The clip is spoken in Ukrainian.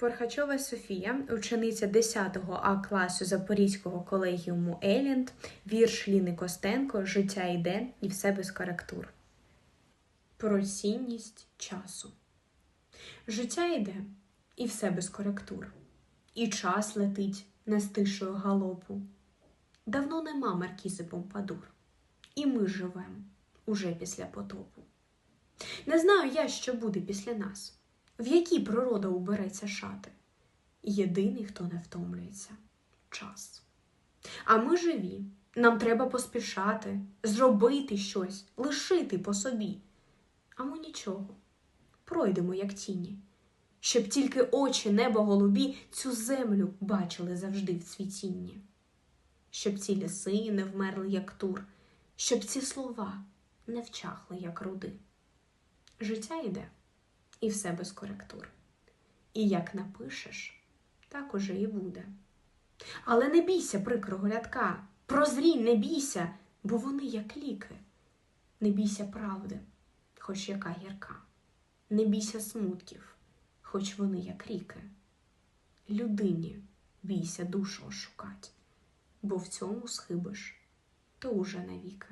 Порхачова Софія, учениця 10 А класу Запорізького колегіуму Елінд, вірш Ліни Костенко Життя йде і все без коректур. Про цінність часу. Життя йде і все без коректур. І час летить нестишою галопу. Давно нема маркізи Помпадур. І ми живем уже після потопу. Не знаю я, що буде після нас, в якій природа убереться шати. Єдиний, хто не втомлюється час. А ми живі, нам треба поспішати, зробити щось, лишити по собі. А ми нічого, пройдемо, як тіні, щоб тільки очі небо голубі цю землю бачили завжди в цвітінні, щоб ці ліси не вмерли, як тур, щоб ці слова не вчахли, як руди. Життя йде, і все без коректур. І як напишеш, так уже і буде. Але не бійся прикрого рядка, прозрій, не бійся, бо вони як ліки. Не бійся правди, хоч яка гірка. Не бійся смутків, хоч вони як ріки. Людині бійся душу ошукать, бо в цьому схибиш, то уже навіки.